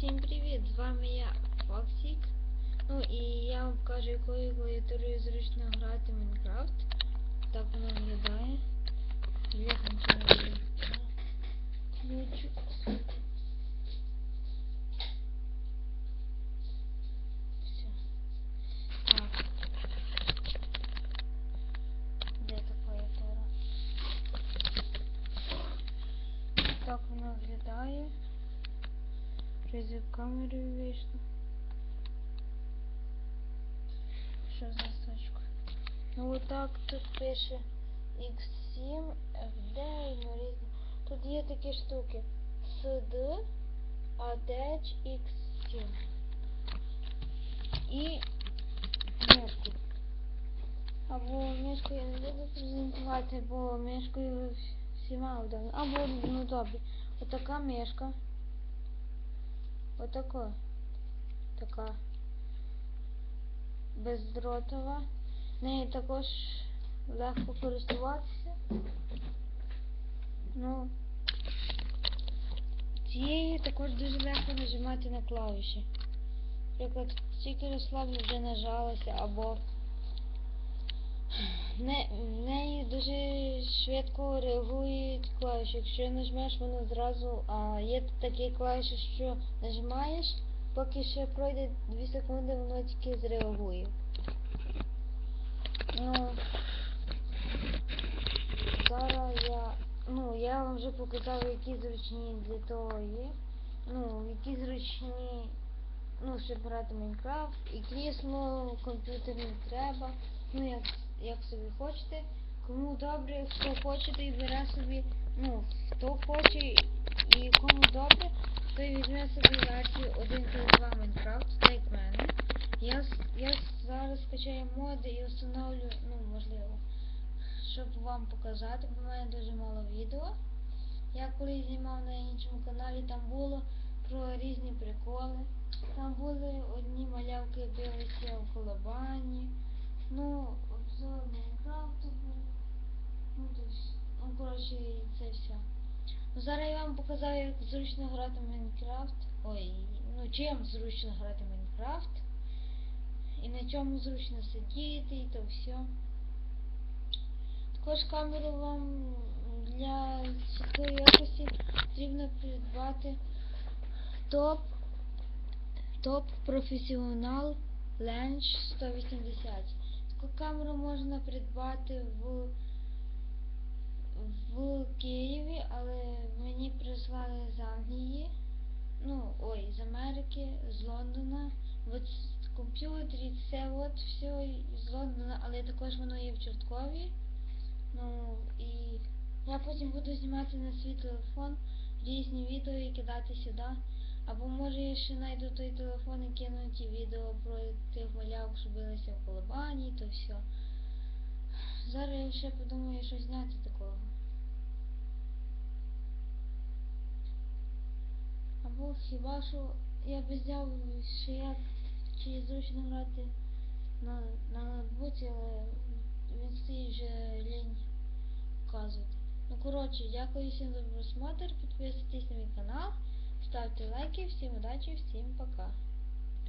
Всім привіт! З вами я Фоксік. Ну і я вам покажу, якою клавіатурою зручно грати в Майнкрафт. Так воно виглядає. Я включу. Все. Так. Де та клавіатура? Так воно виглядає. Щось в камерою вийшло. Що за сачка? Ну отак тут пише X7, FD, ну різні. Тут є такі штуки. SD, ATEC, X7. І мишку. Або мишку я не буду презентувати, бо мишкою всіма вдома. Або, ну добре, отака мишка. Отако. Така бездротова. Нею також легко користуватися. Ну, цією також дуже легко нажимати на клавіші. Наприклад, тільки розслаблю вже нажалася або не, в неї дуже швидко реагують клавіші. Якщо нажмеш, воно зразу. А є такі клавіші, що нажимаєш, поки ще пройде 2 секунди, воно тільки зреагує. Ну зараз я. Ну, я вам вже показав, які зручні для того є. Ну, які зручні, ну, щоб грати Майнкрафт. І крісло, комп'ютер не треба. Ну, як, як собі хочете. Кому добре, хто хоче, той бере собі, ну, хто хоче і кому добре, той візьме собі версію 1.2 Майнкрафт, так мене. Я, я зараз скачаю моди і встановлю, ну, можливо, щоб вам показати, бо в мене дуже мало відео. Я колись знімав на іншому каналі, там було про різні приколи. Там були одні малявки билися в колобані. Ну, обзор Майнкрафту був. Ну, то есть, ну, коротше, це все. Ну, зараз я вам показав, як зручно грати в Майнкрафт. Ой, ну чим зручно грати в Майнкрафт. І на чому зручно сидіти і то все. Також камеру вам для чіткої якості потрібно придбати топ топ професіонал Ленч 180. Таку камеру можна придбати в, в Києві, але мені прислали з Англії. Ну, ой, з Америки, з Лондона. От в комп'ютері це от все з Лондона, але також воно є в Чорткові. Ну і я потім буду знімати на свій телефон різні відео і кидати сюди. Або може я ще знайду той телефон і кину ті відео про тих малявок, що билися в колобані, то все. Зараз я ще подумаю, що зняти такого. Або хіба що я би зняв ще як чи зручно грати на, на ноутбуці, але він стоїть вже лінь показувати. Ну коротше, дякую всім за просмотр, підписуйтесь на мій канал, ставте лайки, всім удачі, всім пока.